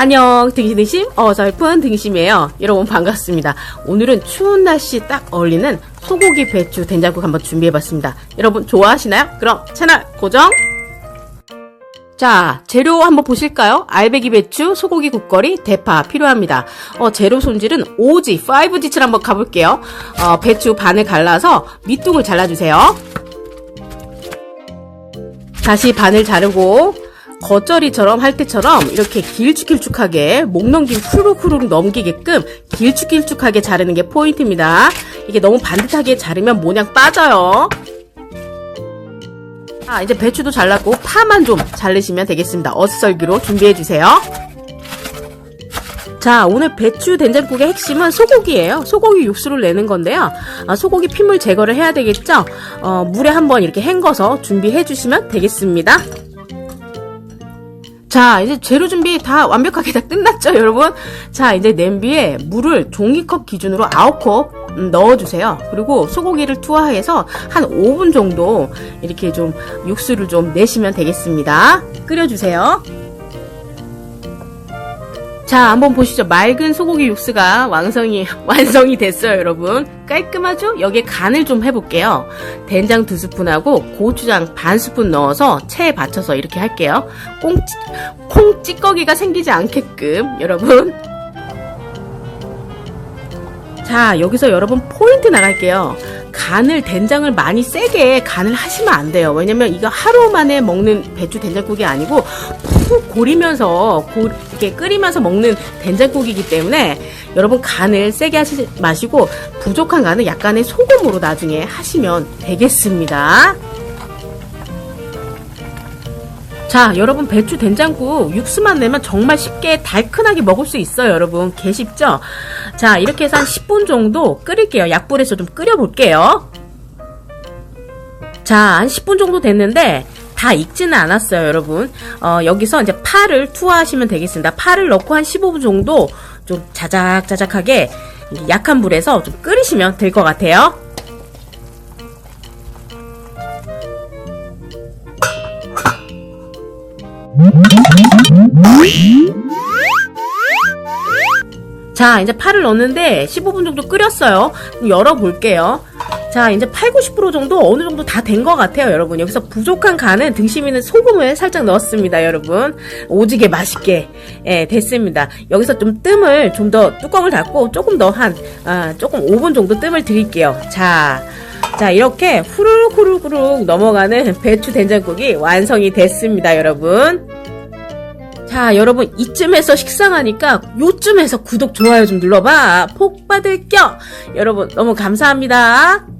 안녕 등심등심 어설픈 등심이에요. 여러분 반갑습니다. 오늘은 추운 날씨 딱 어울리는 소고기 배추 된장국 한번 준비해봤습니다. 여러분 좋아하시나요? 그럼 채널 고정! 자 재료 한번 보실까요? 알배기 배추, 소고기 국거리, 대파 필요합니다. 어, 재료 손질은 5G, 5G처럼 한번 가볼게요. 어, 배추 반을 갈라서 밑둥을 잘라주세요. 다시 반을 자르고 겉절이처럼 할 때처럼 이렇게 길쭉길쭉하게 목 넘김 후룩후룩 넘기게끔 길쭉길쭉하게 자르는 게 포인트입니다. 이게 너무 반듯하게 자르면 모양 빠져요. 아, 이제 배추도 잘랐고 파만 좀 자르시면 되겠습니다. 어슷썰기로 준비해주세요. 자, 오늘 배추 된장국의 핵심은 소고기예요. 소고기 육수를 내는 건데요. 아, 소고기 핏물 제거를 해야 되겠죠? 어, 물에 한번 이렇게 헹궈서 준비해 주시면 되겠습니다. 자, 이제 재료 준비 다 완벽하게 다 끝났죠, 여러분? 자, 이제 냄비에 물을 종이컵 기준으로 9컵 음, 넣어주세요. 그리고 소고기를 투하해서 한 5분 정도 이렇게 좀 육수를 좀 내시면 되겠습니다. 끓여주세요. 자, 한번 보시죠. 맑은 소고기 육수가 완성이, 완성이 됐어요, 여러분. 깔끔하죠? 여기에 간을 좀 해볼게요. 된장 두 스푼하고 고추장 반 스푼 넣어서 체에 받쳐서 이렇게 할게요. 꽁, 콩 찌꺼기가 생기지 않게끔, 여러분. 자, 여기서 여러분 포인트 나갈게요. 간을, 된장을 많이 세게 간을 하시면 안 돼요. 왜냐면 이거 하루 만에 먹는 배추 된장국이 아니고 푹 고리면서 고, 이렇게 끓이면서 먹는 된장국이기 때문에 여러분 간을 세게 하시지 마시고 부족한 간은 약간의 소금으로 나중에 하시면 되겠습니다. 자, 여러분 배추 된장국 육수만 내면 정말 쉽게 달큰하게 먹을 수 있어요, 여러분. 개 쉽죠? 자, 이렇게 해서 한 10분 정도 끓일게요. 약불에서 좀 끓여볼게요. 자, 한 10분 정도 됐는데 다 익지는 않았어요, 여러분. 어, 여기서 이제 파를 투하하시면 되겠습니다. 파를 넣고 한 15분 정도 좀 자작자작하게 약한 불에서 좀 끓이시면 될 것 같아요. 자, 이제 파를 넣었는데 15분 정도 끓였어요. 열어볼게요. 자, 이제 8, 90% 정도 어느 정도 다 된 것 같아요, 여러분. 여기서 부족한 간은 등심이는 소금을 살짝 넣었습니다, 여러분. 오지게 맛있게, 예, 됐습니다. 여기서 좀 뜸을, 좀 더 뚜껑을 닫고 조금 더 한, 아, 조금 5분 정도 뜸을 드릴게요. 자, 자, 이렇게 후루룩 후루룩 넘어가는 배추 된장국이 완성이 됐습니다, 여러분. 자, 여러분, 이쯤에서 식상하니까 요쯤에서 구독, 좋아요 좀 눌러봐. 복 받을 겨! 여러분, 너무 감사합니다.